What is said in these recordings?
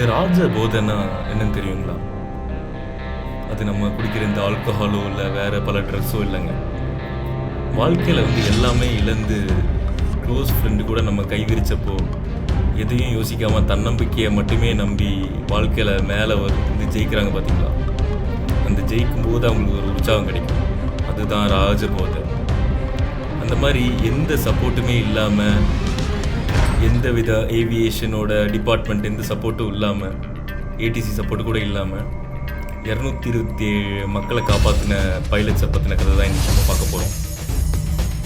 இந்த ராஜ போதைன்னா என்னன்னு தெரியுங்களா? அது நம்ம குடிக்கிற இந்த ஆல்கஹாலோ இல்லை வேற பல ட்ரெஸ்ஸோ இல்லைங்க. வாழ்க்கையில் வந்து எல்லாமே இழந்து க்ளோஸ் ஃப்ரெண்டு கூட நம்ம கைவிரிச்சப்போ எதையும் யோசிக்காமல் தன்னம்பிக்கையை மட்டுமே நம்பி வாழ்க்கையில் மேலே வந்து ஜெயிக்கிறாங்க பார்த்தீங்களா அந்த ஜெயிக்கும் போது அவங்களுக்கு ஒரு உற்சாகம் கிடைக்கும். அதுதான் ராஜபோதை. அந்த மாதிரி எந்த சப்போர்ட்டுமே இல்லாமல் எந்த வித ஏவியேஷனோட டிபார்ட்மெண்ட் எந்த சப்போர்ட்டும் இல்லாமல் ஏடிசி சப்போர்ட் கூட இல்லாமல் இரநூத்தி இருபத்தி ஏழு மக்களை காப்பாற்றின பைலட்ஸை பற்றின கதை தான் இன்றைக்கி நம்ம பார்க்க போகிறோம்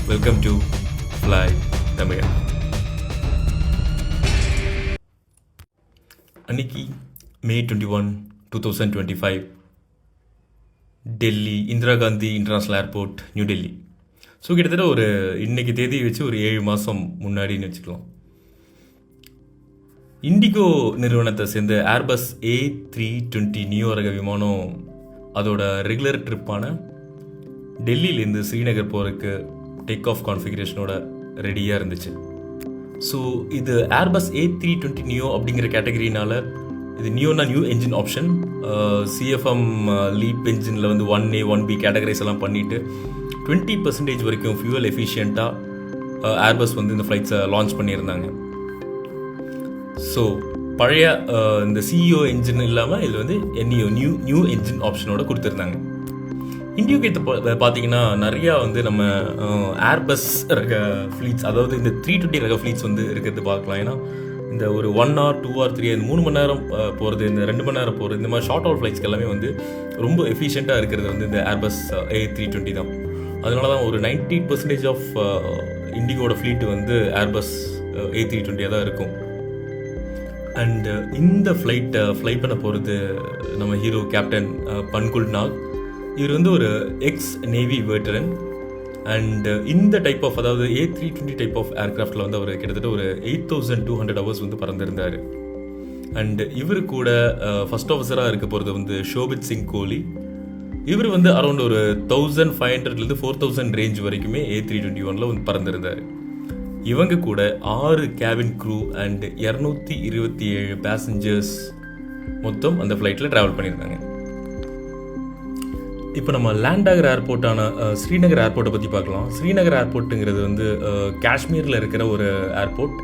வெல்கம் டு ஃப்ளை தமிழ் அன்னைக்கு May twenty one two thousand twenty five Delhi Indira Gandhi international airport new Delhi so கிட்டத்தட்ட ஒரு இன்னைக்கு தேதியை வச்சு ஒரு ஏழு மாதம் முன்னாடின்னு வச்சுக்கலாம். இண்டிகோ நிறுவனத்தை சேர்ந்த Airbus A three twenty new ரக விமானம் அதோட ரெகுலர் ட்ரிப்பான டெல்லியிலேருந்து ஸ்ரீநகர் போகிறதுக்கு டேக் ஆஃப் கான்ஃபிகரேஷனோட ரெடியாக இருந்துச்சு. ஸோ இது Airbus A three twenty neo அப்படிங்கிற கேட்டகரினால இது நியோனா new engine option CFM LEAP என்ஜினில் வந்து one A one B categorise எல்லாம் பண்ணிவிட்டு டுவெண்ட்டி பர்சன்டேஜ் வரைக்கும் ஃபியூவல் எஃபிஷியண்ட்டாக ஏர்பஸ் வந்து இந்த ஃப்ளைட்ஸை லான்ச் பண்ணியிருந்தாங்க. ஸோ பழைய uh, இந்த சிஇஓ என்ஜின் இல்லாமல் இதில் வந்து என்இஓ நியூ நியூ என்ஜின் ஆப்ஷனோட கொடுத்துருந்தாங்க. இண்டியோகேத்தை பார்த்தீங்கன்னா நிறையா வந்து நம்ம ஏர்பஸ் ரக ஃப்ளீட்ஸ் அதாவது இந்த த்ரீ டுவெண்ட்டி ரக ஃப்ளீட்ஸ் வந்து இருக்கிறது பார்க்கலாம். ஏன்னா இந்த ஒரு one hour two hour three மூணு மணி நேரம் uh, போகிறது இந்த ரெண்டு மணி நேரம் போகிறது இந்த மாதிரி ஷார்ட் ஹவர் ஃப்ளைட்ஸ்க்கு எல்லாமே வந்து ரொம்ப எஃபிஷியண்ட்டாக இருக்கிறது வந்து இந்த ஏர்பஸ் ஏ த்ரீ டுவெண்ட்டி தான். அதனால தான் ஒரு நைன்ட்டி பர்சன்டேஜ் ஆஃப் இண்டிகோட ஃப்ளீட் வந்து ஏர்பஸ் ஏ த்ரீ டுவெண்ட்டியாக தான் இருக்கும். அண்டு uh, இந்த ஃப்ளைட்டை ஃப்ளை uh, பண்ண போகிறது நம்ம ஹீரோ கேப்டன் பன்குல் நாக். இவர் வந்து ஒரு எக்ஸ் நேவி வேட்டரன் அண்டு இந்த டைப் ஆஃப் அதாவது A three twenty type of ஏர்க்ராஃப்டில் வந்து அவர் கிட்டத்தட்ட ஒரு eight thousand two hundred hours வந்து பறந்திருந்தார். அண்டு இவர் கூட uh, ஃபஸ்ட் ஆஃபீஸராக இருக்க போகிறது வந்து ஷோபித் சிங் கோலி இவர் வந்து அரௌண்ட் ஒரு தௌசண்ட் ஃபைவ் ஹண்ட்ரட்லேருந்து ஃபோர் தௌசண்ட் ரேஞ்ச் வரைக்குமே ஏ த்ரீ டுவெண்ட்டி ஒனில் வந்து பறந்திருந்தார். இவங்க கூட ஆறு கேபின் க்ரூ அண்ட் இரநூத்தி இருபத்தி ஏழு பேசஞ்சர்ஸ் மொத்தம் அந்த ஃப்ளைட்டில் ட்ராவல் பண்ணியிருந்தாங்க. இப்போ நம்ம லேண்ட் ஆகிற ஏர்போர்ட்டான ஸ்ரீநகர் ஏர்போர்ட்டை பற்றி பார்க்கலாம். ஸ்ரீநகர் ஏர்போர்ட்டுங்கிறது வந்து காஷ்மீரில் இருக்கிற ஒரு ஏர்போர்ட்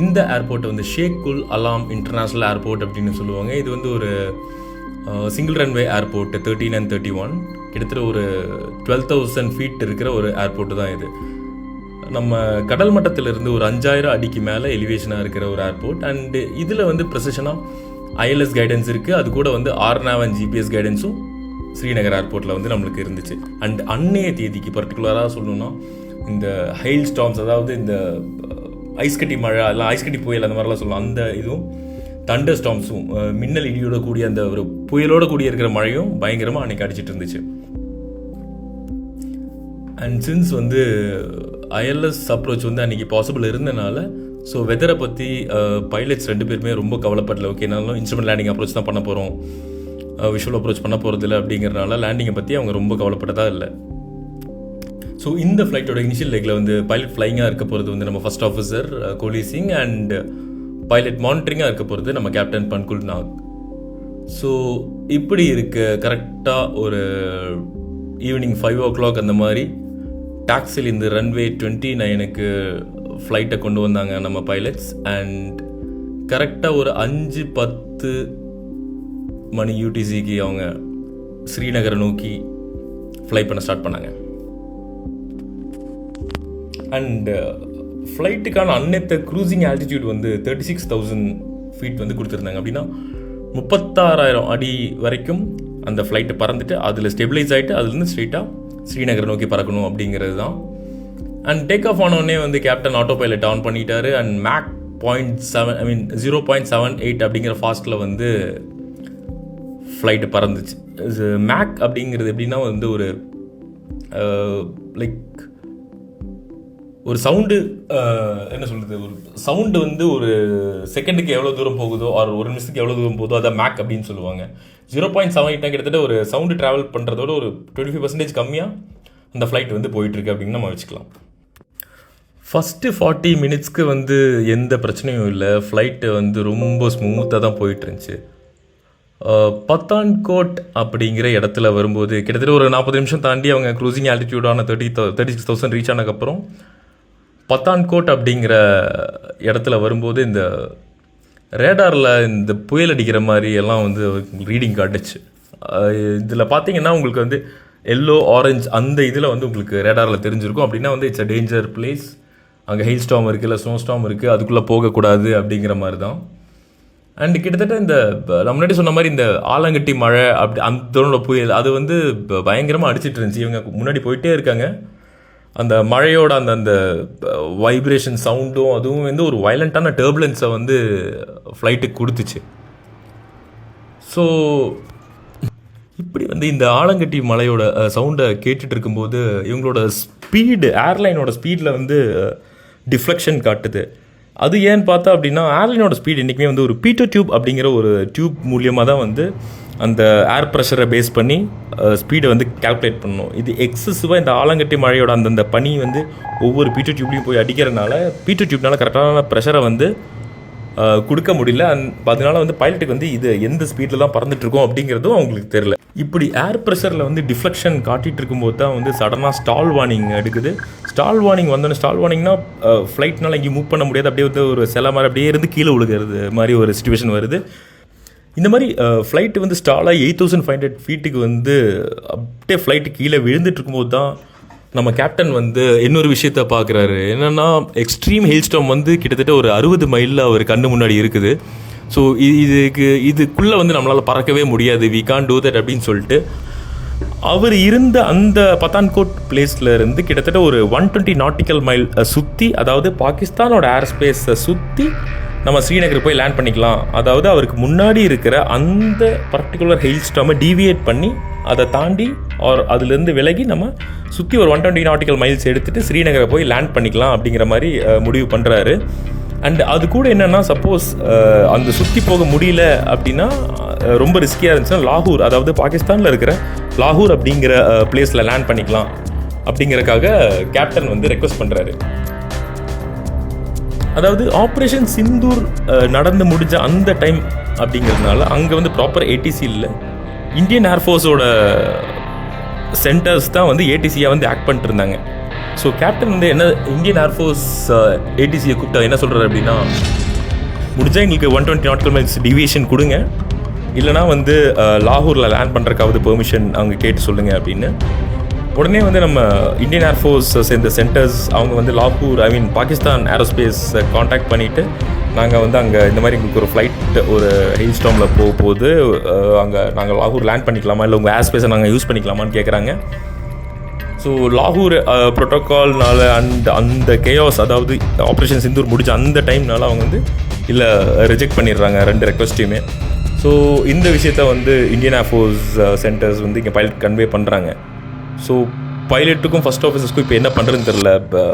இந்த ஏர்போர்ட்டை வந்து ஷேக் குல் அலாம் இன்டர்நேஷ்னல் ஏர்போர்ட் அப்படின்னு சொல்லுவாங்க. இது வந்து ஒரு single runway airport thirteen and thirty one கிட்டத்தட்ட ஒரு டுவெல் தௌசண்ட் ஃபீட் இருக்கிற ஒரு ஏர்போர்ட்டு தான் இது. நம்ம கடல் மட்டத்திலிருந்து ஒரு அஞ்சாயிரம் அடிக்கு மேலே எலிவேஷனாக இருக்கிற ஒரு ஏர்போர்ட் அண்டு இதில் வந்து ப்ரெசிஷனாக ஐஎல்எஸ் கைடன்ஸ் இருக்குது அது கூட வந்து ஆர்னாவன் ஜிபிஎஸ் கைடன்ஸும் ஸ்ரீநகர் ஏர்போர்ட்டில் வந்து நம்மளுக்கு இருந்துச்சு. அண்ட் அன்னைய தேதிக்கு பர்டிகுலராக சொல்லணும்னா இந்த ஹைல் ஸ்டாம்ஸ் அதாவது இந்த ஐஸ் கட்டி மழை எல்லாம் ஐஸ் கட்டி புயல் அந்த மாதிரிலாம் சொல்லலாம் அந்த இதுவும் தண்டர் ஸ்டாம்ஸும் மின்னல் இடியோட கூடிய அந்த ஒரு புயலோட கூடிய இருக்கிற மழையும் பயங்கரமாக அன்னைக்கு அடிச்சிட்டு இருந்துச்சு. அண்ட் சின்ஸ் வந்து ஐஎல்எஸ் அப்ரோச் வந்து அன்றைக்கி பாசிபிள் இருந்தனால ஸோ வெதரை பற்றி பைலட்ஸ் ரெண்டு பேருமே ரொம்ப கவலைப்படல. ஓகே நாங்களும் இன்ஸ்ட்ருமெண்ட் லேண்டிங் அப்ரோச் தான் பண்ண போகிறோம் விஷுவல் அப்ரோச் பண்ண போகிறது இல்லை அப்படிங்கிறனால லேண்டிங்கை பற்றி அவங்க ரொம்ப கவலைப்பட்டதா இல்லை. ஸோ இந்த ஃப்ளைட்டோட இனிஷியல் லெக்கில் வந்து பைலட் ஃப்ளைங்காக இருக்க போகிறது வந்து நம்ம first officer Kohli Singh and pilot மானிட்டரிங்காக இருக்க போகிறது நம்ம கேப்டன் பன்குல் நாக் ஸோ இப்படி இருக்க கரெக்டாக ஒரு ஈவினிங் ஃபைவ் ஓ கிளாக் அந்த மாதிரி டாக்ஸில் இந்த ரன்வே டுவெண்ட்டி நைனுக்கு ஃப்ளைட்டை கொண்டு வந்தாங்க நம்ம பைலட்ஸ் அண்ட் கரெக்டாக ஒரு அஞ்சு பத்து மணி யூடிசிக்கு அவங்க ஸ்ரீநகரை நோக்கி ஃப்ளை பண்ண ஸ்டார்ட் பண்ணாங்க. அண்டு ஃப்ளைட்டுக்கான uh, அன்னத்த க்ரூசிங் ஆல்டிடியூட் வந்து தேர்ட்டி சிக்ஸ் தௌசண்ட் ஃபீட் வந்து கொடுத்துருந்தாங்க. அப்படின்னா முப்பத்தாறாயிரம் அடி வரைக்கும் அந்த ஃப்ளைட்டை பறந்துட்டு அதில் ஸ்டெபிளைஸ் ஆகிட்டு அதுலேருந்து ஸ்ட்ரெயிட்டாக ஸ்ரீநகரை நோக்கி பறக்கணும் அப்படிங்கிறது தான். அண்ட் டேக் ஆஃப் ஆனோடனே வந்து கேப்டன் ஆட்டோ பைலட் ஆன் பண்ணிட்டாரு. And Mach point seven I mean zero point seven eight அப்படிங்கிற ஃபாஸ்ட்டில் வந்து ஃப்ளைட்டு பறந்துச்சு. மேக் uh, அப்படிங்கிறது எப்படின்னா வந்து ஒரு uh, லைக் ஒரு சவுண்டு என்ன சொல்கிறது ஒரு சவுண்டு வந்து ஒரு செகண்டுக்கு எவ்வளோ தூரம் போகுதோ ஆர் ஒரு நிமிஷத்துக்கு எவ்வளோ தூரம் போகுதோ அதை மேக் அப்படின்னு சொல்லுவாங்க. ஜீரோ பாயிண்ட் செவன் எயிட்னா கிட்டத்தட்ட ஒரு சவுண்டு ட்ராவல் பண்ணுறதோட ஒரு டுவெண்ட்டி ஃபைவ் பர்சன்டேஜ் கம்மியாக அந்த ஃப்ளைட் வந்து போயிட்டுருக்கு அப்படின்னு நம்ம வச்சுக்கலாம். ஃபஸ்ட்டு ஃபார்ட்டி மினிட்ஸ்க்கு வந்து எந்த பிரச்சனையும் இல்லை. ஃப்ளைட்டு வந்து ரொம்ப ஸ்மூத்தாக தான் போயிட்டு இருந்துச்சு பத்தான்கோட் அப்படிங்கிற இடத்துல வரும்போது கிட்டத்தட்ட ஒரு நாற்பது நிமிஷம் தாண்டி அவங்க cruising ஆல்டிடியூடான thirty thirty six thousand reach ஆனதுக்கப்புறம் பத்தான்கோட் அப்படிங்கிற இடத்துல வரும்போது இந்த ரேடாரில் இந்த புயல் அடிக்கிற மாதிரி எல்லாம் வந்து ரீடிங் காட்டுச்சு. இதில் பார்த்தீங்கன்னா உங்களுக்கு வந்து எல்லோ ஆரஞ்சு அந்த இதில் வந்து உங்களுக்கு ரேடாரில் தெரிஞ்சிருக்கும். அப்படின்னா வந்து இட்ஸ் அ டேஞ்சர் பிளேஸ் அங்கே ஹெயில் ஸ்டாம் இருக்குது இல்லை ஸ்னோ ஸ்டாம் இருக்குது அதுக்குள்ளே போகக்கூடாது அப்படிங்கிற மாதிரி தான் அண்ட் கிட்டத்தட்ட இந்த ப- நான் முன்னாடி சொன்ன மாதிரி இந்த ஆலங்கட்டி மழை அப்படி அந்த புயல் அது வந்து ப- அடிச்சிட்டு இருந்துச்சு. இவங்க முன்னாடி போயிட்டே இருக்காங்க. அந்த மழையோட அந்த அந்த வைப்ரேஷன் சவுண்டும் அதுவும் வந்து ஒரு வயலண்ட்டான டேர்புலன்ஸை வந்து ஃப்ளைட்டுக்கு கொடுத்துச்சு. ஸோ இப்படி வந்து இந்த ஆலங்கட்டி மலையோட சவுண்டை கேட்டுட்டு இருக்கும்போது இவங்களோட ஸ்பீடு ஏர்லைனோட ஸ்பீடில் வந்து டிஃப்ளெக்ஷன் காட்டுது. அது ஏன்னு பார்த்தா அப்படின்னா ஏர்லைனோட ஸ்பீடு என்றைக்குமே வந்து ஒரு பீட்டோ டியூப் அப்படிங்கிற ஒரு டியூப் மூலியமாக தான் வந்து அந்த ஏர் ப்ரெஷரை பேஸ் பண்ணி ஸ்பீடை வந்து கால்குலேட் பண்ணணும். இது எக்ஸசிவாக இந்த ஆலங்கட்டி மழையோட அந்தந்த பனி வந்து ஒவ்வொரு பீட்டோ டியூப்லேயும் போய் அடிக்கிறனால பீட்டோ டியூப்னால கரெக்டான ப்ரெஷரை வந்து கொடுக்க முடியல. அண்ட் அதனால வந்து பைலட்டுக்கு வந்து இது எந்த ஸ்பீடில் தான் பறந்துட்டுருக்கோம் அப்படிங்கிறதும் அவங்களுக்கு தெரியல. இப்படி ஏர் ப்ரெஷரில் வந்து டிஃப்ளெக்ஷன் காட்டிகிட்டு இருக்கும்போது தான் வந்து சடனாக ஸ்டால் வார்னிங் எடுக்குது. ஸ்டால் வார்னிங் வந்தோடனே ஸ்டால் வார்னிங்னா ஃப்ளைட்னால இங்கே மூவ் பண்ண முடியாது. அப்படியே வந்து ஒரு சில மாதிரி அப்படியே இருந்து கீழே விழுகிறது மாதிரி ஒரு சுச்சுவேஷன் வருது. இந்த மாதிரி ஃப்ளைட்டு வந்து ஸ்டாலாக எயிட் தௌசண்ட் ஃபைவ் ஹண்ட்ரட் ஃபீட்டுக்கு வந்து அப்படியே ஃப்ளைட்டு கீழே விழுந்துட்டு இருக்கும்போது தான் நம்ம கேப்டன் வந்து இன்னொரு விஷயத்த பார்க்குறாரு என்னன்னா எக்ஸ்ட்ரீம் ஹில் ஸ்டாம் வந்து கிட்டத்தட்ட ஒரு அறுபது மைலில் அவர் கண்ணு முன்னாடி இருக்குது. ஸோ இதுக்கு இதுக்குள்ளே வந்து நம்மளால் பறக்கவே முடியாது. வி கான் டூ தட் அப்படின்னு சொல்லிட்டு அவர் இருந்த அந்த பத்தான்கோட் பிளேஸில் இருந்து கிட்டத்தட்ட ஒரு ஒன் டுவெண்ட்டி நாட்டிக்கல் மைல் சுற்றி அதாவது பாகிஸ்தானோட ஏர் ஸ்பேஸை சுற்றி நம்ம ஸ்ரீநகர் போய் லேண்ட் பண்ணிக்கலாம். அதாவது அவருக்கு முன்னாடி இருக்கிற அந்த பர்டிகுலர் ஹில் ஸ்டாமை டீவியேட் பண்ணி அதை தாண்டி ஆர் அதுலேருந்து விலகி நம்ம சுற்றி ஒரு ஒன் டுவெண்ட்டி நாட்டிக்கல் மைல்ஸ் எடுத்துகிட்டு ஸ்ரீநகரை போய் லேண்ட் பண்ணிக்கலாம் அப்படிங்கிற மாதிரி முடிவு பண்ணுறாரு அண்ட் அது கூட என்னன்னா சப்போஸ் அந்த சுற்றி போக முடியல அப்படின்னா uh, ரொம்ப ரிஸ்கியாக இருந்துச்சுன்னா லாகூர் அதாவது பாகிஸ்தானில் இருக்கிற லாகூர் அப்படிங்கிற uh, பிளேஸில் லேண்ட் பண்ணிக்கலாம். அப்படிங்கிறக்காக கேப்டன் வந்து ரெக்வஸ்ட் பண்ணுறாரு அதாவது ஆப்ரேஷன் சிந்தூர் uh, நடந்து முடிஞ்ச அந்த டைம் அப்படிங்கிறதுனால அங்கே வந்து ப்ராப்பர் ஏடிசி இல்லை. இந்தியன் ஏர்ஃபோர்ஸோட சென்டர்ஸ் தான் வந்து ஏடிசியாக வந்து ஆக்ட் பண்ணிட்டு இருந்தாங்க. ஸோ கேப்டன் வந்து என்ன இந்தியன் ஏர்ஃபோர்ஸ் ஏடிசியை கூப்பிட்டா என்ன சொல்கிறார் அப்படின்னா முடிஞ்சால் எங்களுக்கு ஒன் டுவெண்ட்டி நாட்கள் மைல்ஸ் டிவியேஷன் கொடுங்க. இல்லைனா வந்து uh, லாகூரில் லேண்ட் பண்ணுறக்காவது பெர்மிஷன் அவங்க கேட்டு சொல்லுங்கள் அப்படின்னு. உடனே வந்து நம்ம இந்தியன் ஏர்ஃபோர்ஸ் சேர்ந்த சென்டர்ஸ் அவங்க வந்து லாகூர் I mean Pakistan aerospace contact பண்ணிவிட்டு நாங்கள் வந்து அங்கே இந்த மாதிரி எங்களுக்கு ஒரு ஃப்ளைட் ஒரு ஹில் ஸ்டாமில் போகும்போது அங்கே நாங்கள் லாகூர் லேண்ட் பண்ணிக்கலாமா? இல்லை உங்கள் ஏர்ஸ்பேஸை நாங்கள் யூஸ் பண்ணிக்கலாமான்னு கேட்குறாங்க ஸோ லாகூர் ப்ரோட்டோக்கால்னால அந்த அந்த கேயாஸ் அதாவது ஆப்ரேஷன் சிந்தூர் முடிச்ச அந்த டைம்னால அவங்க வந்து இல்லை ரிஜெக்ட் பண்ணிடுறாங்க ரெண்டு ரெக்வஸ்ட்டையுமே ஸோ இந்த விஷயத்த வந்து இந்தியன் ஏர்ஃபோர்ஸ் சென்டர்ஸ் வந்து இங்கே பைலட் கன்வே பண்ணுறாங்க ஸோ பைலட்டுக்கும் ஃபஸ்ட் ஆஃபீஸர்ஸ்க்கும் இப்போ என்ன பண்ணுறதுன்னு தெரில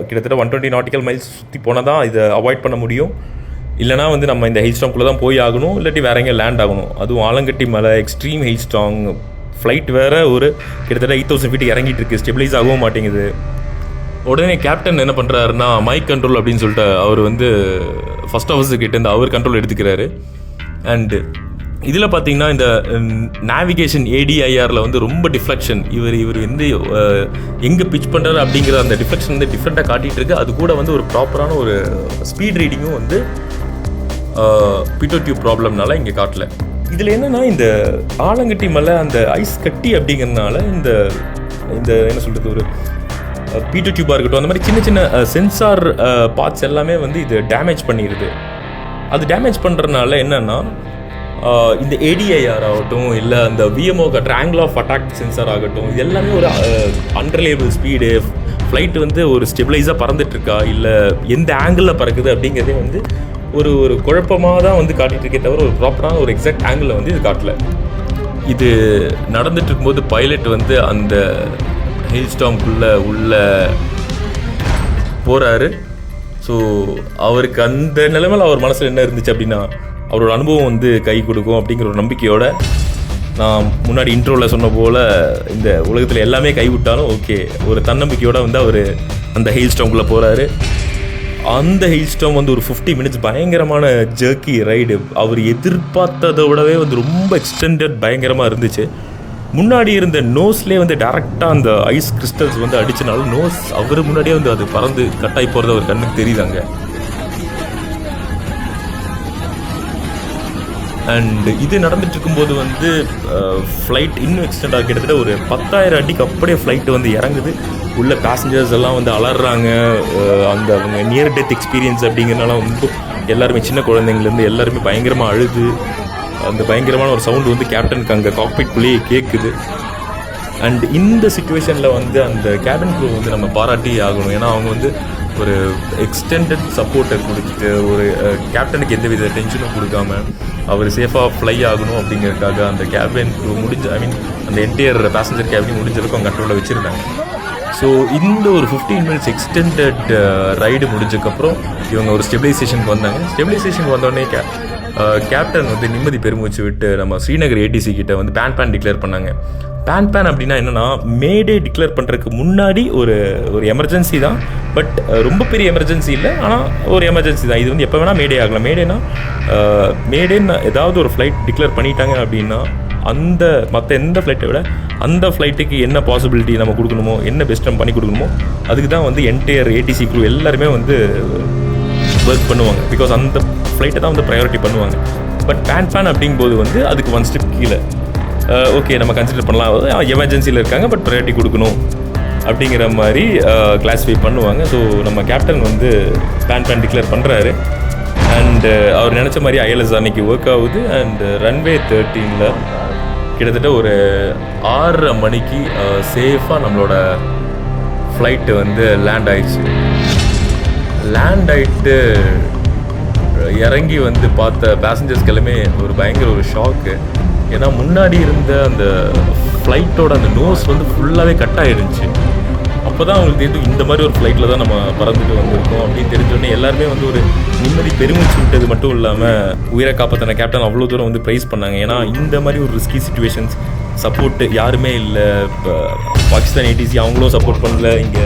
கிட்டத்தட்ட ஒன் டுவெண்ட்டி நாட்டிக்கல் மைல்ஸ் சுற்றி போனால் தான் இதை அவாய்ட் பண்ண முடியும். இல்லைனா வந்து நம்ம இந்த ஹெயில் ஸ்டாங்குள்ளே தான் போய் ஆகணும் இல்லாட்டி வேற எங்கேயும் லேண்ட் ஆகணும். அதுவும் ஆலங்கட்டி மலை எக்ஸ்ட்ரீம் ஹெயில் ஸ்டாங் ஃப்ளைட் வேறு ஒரு கிட்டத்தட்ட எயிட் தௌசண்ட் ஃபீட் இறங்கிட்டு இருக்கு. ஸ்டெபிலைஸ் ஆகவும் மாட்டேங்குது. உடனே கேப்டன் என்ன பண்ணுறாருன்னா மைக் கண்ட்ரோல் அப்படின்னு சொல்லிட்டு அவர் வந்து ஃபர்ஸ்ட் ஆஃபீஸர் கிட்டேருந்து அவர் கண்ட்ரோல் எடுத்துக்கிறாரு. அண்டு இதில் பார்த்தீங்கன்னா இந்த நேவிகேஷன் ஏடிஐஆரில் வந்து ரொம்ப டிஃப்ளெக்ஷன் இவர் இவர் வந்து எங்கே பிச் பண்ணுறாரு அப்படிங்கிற அந்த டிஃப்ளெக்ஷன் வந்து டிஃப்ரெண்ட்டாக காட்டிகிட்டு இருக்கு. அது கூட வந்து ஒரு ப்ராப்பரான ஒரு ஸ்பீட் ரீடிங்கும் வந்து பிட்டோ டியூப் ப்ராப்ளம்னால இங்கே காட்டல. இதில் என்னென்னா இந்த ஆலங்கட்டி மலை அந்த ஐஸ் கட்டி அப்படிங்கிறதுனால இந்த இந்த என்ன சொல்கிறது ஒரு பீட்டோ டியூபாக இருக்கட்டும் அந்த மாதிரி சின்ன சின்ன சென்சார் பார்ட்ஸ் எல்லாமே வந்து இது டேமேஜ் பண்ணிடுது அது டேமேஜ் பண்ணுறதுனால என்னென்னா இந்த ஏடிஐஆர் ஆகட்டும் இல்லை அந்த விஎம்ஓ கட்டுற ஆங்கிள் ஆஃப் அட்டாக் சென்சார் ஆகட்டும் இது எல்லாமே ஒரு அன்ரிலேபிள் ஸ்பீடு ஃப்ளைட் வந்து ஒரு ஸ்டெபிளைஸாக பறந்துட்டுருக்கா இல்லை எந்த ஆங்கிளில் பறக்குது அப்படிங்கிறதே வந்து ஒரு ஒரு குழப்பமாக தான் வந்து காட்டிகிட்டு இருக்கே தவிர ஒரு ப்ராப்பரான ஒரு எக்ஸாக்ட் ஆங்கிளில் வந்து இது காட்டல. இது நடந்துட்டு இருக்கும்போது பைலட் வந்து அந்த ஹில் ஸ்டாம்குள்ளே உள்ள போகிறாரு ஸோ அவருக்கு அந்த நிலைமையில் அவர் மனசில் என்ன இருந்துச்சு அப்படின்னா அவரோட அனுபவம் வந்து கை கொடுக்கும் அப்படிங்கிற ஒரு நம்பிக்கையோட நான் முன்னாடி இன்ட்ரோவில் சொன்ன போல் இந்த உலகத்தில் எல்லாமே கைவிட்டாலும் ஓகே ஒரு தன்னம்பிக்கையோடு வந்து அவர் அந்த ஹெயில் ஸ்டாம்குள்ளே போகிறாரு அந்த ஹில் ஸ்டாம் வந்து ஒரு ஃபிஃப்டி மினிட்ஸ் பயங்கரமான ஜர்க்கி ரைடு அவர் எதிர்பார்த்ததை விடவே வந்து ரொம்ப எக்ஸ்டெண்டட் பயங்கரமாக இருந்துச்சு. முன்னாடி இருந்த நோஸ்லேயே வந்து டேரெக்டாக அந்த ஐஸ் கிறிஸ்டல்ஸ் வந்து அடிச்சனாலும் நோஸ் அவர் முன்னாடியே வந்து அது பறந்து கட்டாயி போகிறது அவர் கண்ணுக்கு தெரியுதாங்க அண்ட் இது நடந்துட்டு இருக்கும்போது வந்து ஃப்ளைட் இன்னும் எக்ஸ்டெண்ட் ஆகி கிட்டத்தட்ட ஒரு பத்தாயிரம் அடிக்கு அப்படியே ஃப்ளைட் வந்து இறங்குது. உள்ள பேசஞ்சர்ஸ் எல்லாம் வந்து அலறாங்க அந்த அவங்க நியர் டெத் எக்ஸ்பீரியன்ஸ் அப்படிங்கிறனால ரொம்ப எல்லாருமே சின்ன குழந்தைங்கலேருந்து எல்லாருமே பயங்கரமாக அழுது. அந்த பயங்கரமான ஒரு சவுண்டு வந்து கேப்டனுக்கு அங்கே காக்பிட்குள்ளேயே கேட்குது அண்ட் இந்த சுச்சுவேஷனில் வந்து அந்த கேபின் க்ரூ வந்து நம்ம பாராட்டி ஆகணும். ஏன்னா அவங்க வந்து ஒரு எக்ஸ்டெண்டட் சப்போர்ட்டை கொடுத்துட்டு ஒரு கேப்டனுக்கு எந்த வித டென்ஷனும் கொடுக்காம அவர் சேஃபாக ஃப்ளை ஆகணும் அப்படிங்கிறதுக்காக அந்த கேபின் முடிஞ்ச ஐ மீன் அந்த என்டையர் பேசஞ்சர் கேபின் முடிஞ்சளவுக்கு அவங்க கண்ட்ரோலில் வச்சுருந்தாங்க. ஸோ இந்த ஒரு ஃபிஃப்டீன் மினிட்ஸ் எக்ஸ்டெண்டட் ரைடு முடிஞ்சதுக்கப்புறம் இவங்க ஒரு ஸ்டெபிலைசேஷனுக்கு வந்தாங்க. ஸ்டெபிலைசேஷனுக்கு வந்தோடனே கே கேப்டன் வந்து நிம்மதி பெருமூச்சு விட்டு நம்ம ஸ்ரீநகர் ஏடிசி கிட்ட வந்து பேன் பேன் டிக்ளேர் பண்ணாங்க. பேன் பேன் அப்படின்னா என்னென்னா மேடே டிக்ளேர் பண்ணுறதுக்கு முன்னாடி ஒரு ஒரு எமர்ஜென்சி தான். பட் ரொம்ப பெரிய எமர்ஜென்சி இல்லை. ஆனால் ஒரு எமர்ஜென்சி தான். இது வந்து எப்போ வேணால் மேடே ஆகலாம். மேடேனா மேடேன்னு ஏதாவது ஒரு ஃப்ளைட் டிக்ளேர் பண்ணிட்டாங்க அப்படின்னா அந்த மற்ற எந்த ஃப்ளைட்டை விட அந்த ஃப்ளைட்டுக்கு என்ன பாசிபிலிட்டி நம்ம கொடுக்கணுமோ என்ன பெஸ்ட் நம்ம பண்ணி கொடுக்கணுமோ அதுக்கு தான் வந்து என்டையர் ஏடிசி குரூ எல்லாருமே வந்து ஒர்க் பண்ணுவாங்க. பிகாஸ் அந்த ஃப்ளைட்டை தான் வந்து ப்ரையாரிட்டி பண்ணுவாங்க. பட் பேன் பேன் அப்படிங்கும்போது வந்து அதுக்கு ஒன் ஸ்டெப் கீழே. ஓகே நம்ம கன்சிடர் பண்ணலாம். எமர்ஜென்சியில் இருக்காங்க பட் ப்ரையாரிட்டி கொடுக்கணும் அப்படிங்கிற மாதிரி கிளாஸிஃபை பண்ணுவாங்க. ஸோ நம்ம கேப்டன் வந்து பேன் பேன் டிக்ளேர் பண்ணுறாரு அண்டு அவர் நினச்ச மாதிரி ஐஎல்எஸ் அன்னைக்கு ஒர்க் ஆகுது. அண்ட் ரன்வே தேர்ட்டீனில் கிட்டத்தட்ட ஒரு ஆறரை மணிக்கு சேஃபாக நம்மளோட ஃப்ளைட்டு வந்து லேண்ட் ஆயிடுச்சு. லேண்ட் ஆயிட்டு இறங்கி வந்து பார்த்த பேசஞ்சர்ஸ்க்கு எல்லாமே ஒரு பயங்கர ஒரு ஷாக்கு ஏன்னா முன்னாடி இருந்த அந்த ஃப்ளைட்டோட அந்த நோஸ் வந்து ஃபுல்லாகவே கட் ஆயிருந்துச்சு அப்போ தான் அவங்களுக்கு தெரியும் இந்த மாதிரி ஒரு ஃப்ளைட்டில் தான் நம்ம பறந்துட்டு வந்திருக்கோம் அப்படின்னு தெரிஞ்சோடனே எல்லாருமே வந்து ஒரு நிம்மதி பெருமிச்சு விட்டது மட்டும் இல்லாமல் உயிரை காப்பாற்றின கேப்டன் அவ்வளோ தூரம் வந்து ப்ரைஸ் பண்ணாங்க. ஏன்னா இந்த மாதிரி ஒரு ரிஸ்கி சுச்சுவேஷன்ஸ் சப்போர்ட் யாருமே இல்லை. இப்போ பாகிஸ்தான் ஏடிசி அவங்களும் சப்போர்ட் பண்ணல. இங்கே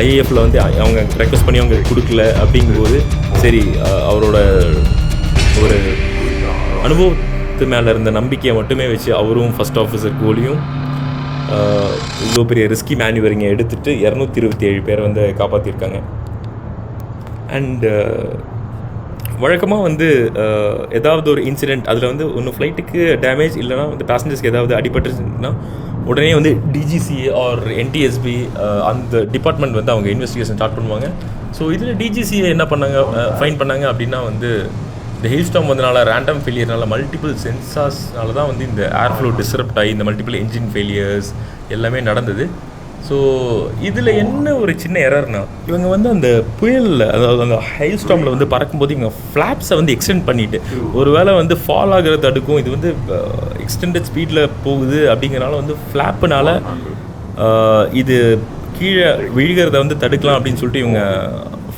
ஐஏஎஃப்ல வந்து அவங்க ரெக்வஸ்ட் பண்ணி அவங்க கொடுக்கல அப்படிங்கும்போது சரி அவரோட ஒரு அனுபவத்து மேலே இருந்த நம்பிக்கையை மட்டுமே வச்சு அவரும் ஃபர்ஸ்ட் ஆஃபீஸர் கோலியும் இவ்வளோ பெரிய ரிஸ்கி மேனுவரிங்கை எடுத்துட்டு இரநூத்தி இருபத்தி ஏழு பேரை வந்து காப்பாற்றிருக்காங்க அண்டு வழக்கமாக வந்து ஏதாவது ஒரு இன்சிடெண்ட் அதில் வந்து ஒன்று ஃப்ளைட்டுக்கு டேமேஜ் இல்லைனா வந்து பேசஞ்சர்ஸ்க்கு ஏதாவது அடிபட்டுருச்சுன்னா உடனே வந்து டிஜிசிஏ ஆர் என்டிஎஸ்பி அந்த டிபார்ட்மெண்ட் வந்து அவங்க இன்வெஸ்டிகேஷன் ஸ்டார்ட் பண்ணுவாங்க. ஸோ இதில் டிஜிசிஏ என்ன பண்ணாங்க? ஃபைன் பண்ணாங்க அப்படின்னா வந்து இந்த ஹில் ஸ்டாம் வந்தனால ரேண்டம் ஃபெயிலியர்னால மல்டிபிள் சென்சார்ஸ்னால தான் வந்து இந்த ஏர் ஃப்ளோ டிஸ்டர்ப்ட் ஆகி இந்த மல்டிபிள் என்ஜின் ஃபெயிலியர்ஸ் எல்லாமே நடந்தது. ஸோ இதில் என்ன ஒரு சின்ன எரர்னா இவங்க வந்து அந்த புயலில் அதாவது அந்த ஹைல் ஸ்டாமில் வந்து பறக்கும்போது இவங்க ஃப்ளாப்ஸை வந்து எக்ஸ்டெண்ட் பண்ணிட்டு ஒருவேளை வந்து ஃபால் ஆகிற தடுக்கும் இது வந்து எக்ஸ்டெண்டட் ஸ்பீடில் போகுது அப்படிங்கிறனால வந்து ஃப்ளாப்புனால இது கீழே விழுகிறத வந்து தடுக்கலாம் அப்படின்னு சொல்லிட்டு இவங்க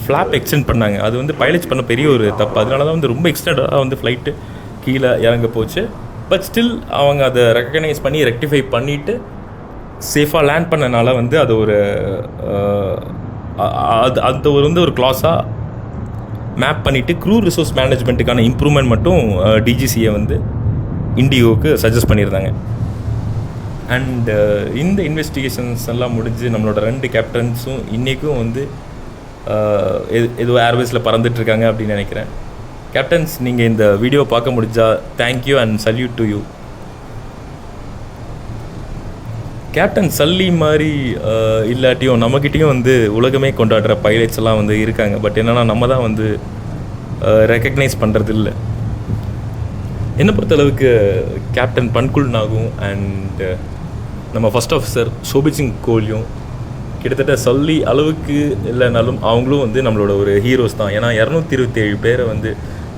ஃப்ளாப் எக்ஸ்டெண்ட் பண்ணாங்க. அது வந்து பைலட்ஸ் பண்ண பெரிய ஒரு தப்பு. அதனால தான் வந்து ரொம்ப எக்ஸ்டெண்டாக வந்து ஃப்ளைட்டு கீழே இறங்க போச்சு. பட் ஸ்டில் அவங்க அதை ரெக்கக்னைஸ் பண்ணி ரெக்டிஃபை பண்ணிவிட்டு சேஃபாக லேண்ட் பண்ணனால வந்து அது ஒரு அது அந்த ஒரு வந்து ஒரு கிளாஸாக மேப் பண்ணிவிட்டு க்ரூ ரிசோர்ஸ் மேனேஜ்மெண்ட்டுக்கான இம்ப்ரூவ்மெண்ட் மட்டும் டிஜிசியை வந்து இண்டிகோவுக்கு சஜஸ்ட் பண்ணியிருந்தாங்க. அண்டு இந்த இன்வெஸ்டிகேஷன்ஸ் எல்லாம் முடிஞ்சு நம்மளோட ரெண்டு கேப்டன்ஸும் இன்றைக்கும் வந்து எது- ஏதோ ஏர்வேஸில் பறந்துட்டுருக்காங்க அப்படின்னு நினைக்கிறேன். கேப்டன்ஸ் நீங்கள் இந்த வீடியோ பார்க்க முடிஞ்சா thank you and salute to you captain Sully மாதிரி இல்லாட்டியும் நம்மக்கிட்டேயும் வந்து உலகமே கொண்டாடுற பைலட்ஸ் எல்லாம் வந்து இருக்காங்க. பட் என்னென்னா நம்ம தான் வந்து ரெக்கக்னைஸ் பண்ணுறது இல்லை. என்னை பொறுத்தளவுக்கு கேப்டன் பன்குல் நாகும் அண்ட் நம்ம ஃபர்ஸ்ட் ஆஃபீஸர் சோபித் சிங் கோலியும் கிட்டத்தட்ட சொல்லி அளவுக்கு இல்லைனாலும் அவங்களும் வந்து நம்மளோட ஒரு ஹீரோஸ் தான். ஏன்னா இரநூத்தி இருபத்தேழு பேரை வந்து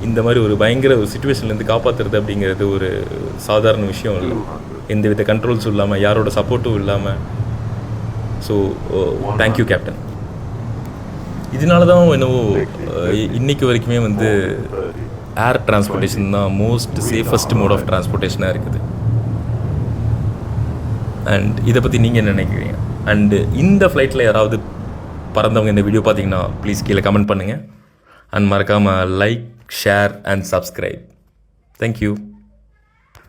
இந்த மாதிரி ஒரு பயங்கர ஒரு சுச்சுவேஷன்லேருந்து காப்பாற்றுறது அப்படிங்கிறது ஒரு சாதாரண விஷயம் இல்லை. எந்த வித கண்ட்ரோல்ஸும் இல்லாமல் யாரோட சப்போர்ட்டும் இல்லாமல் ஸோ தேங்க்யூ கேப்டன் இதனால தான் என்னவோ uh, அஹ், இன்னைக்கு வரைக்குமே வந்து ஏர் டிரான்ஸ்போர்ட்டேஷன் தான் மோஸ்ட் சேஃபஸ்ட் மோட் ஆஃப் டிரான்ஸ்போர்ட்டேஷனாக இருக்குது. அண்ட் இதை பற்றி நீங்கள் என்ன நினைக்கிறீங்க? அண்டு இந்த ஃப்ளைட்டில் யாராவது பறந்தவங்க இந்த வீடியோ பார்த்தீங்கன்னா ப்ளீஸ் கீழே கமெண்ட் பண்ணுங்கள் அண்ட் மறக்காமல் like share and subscribe thank you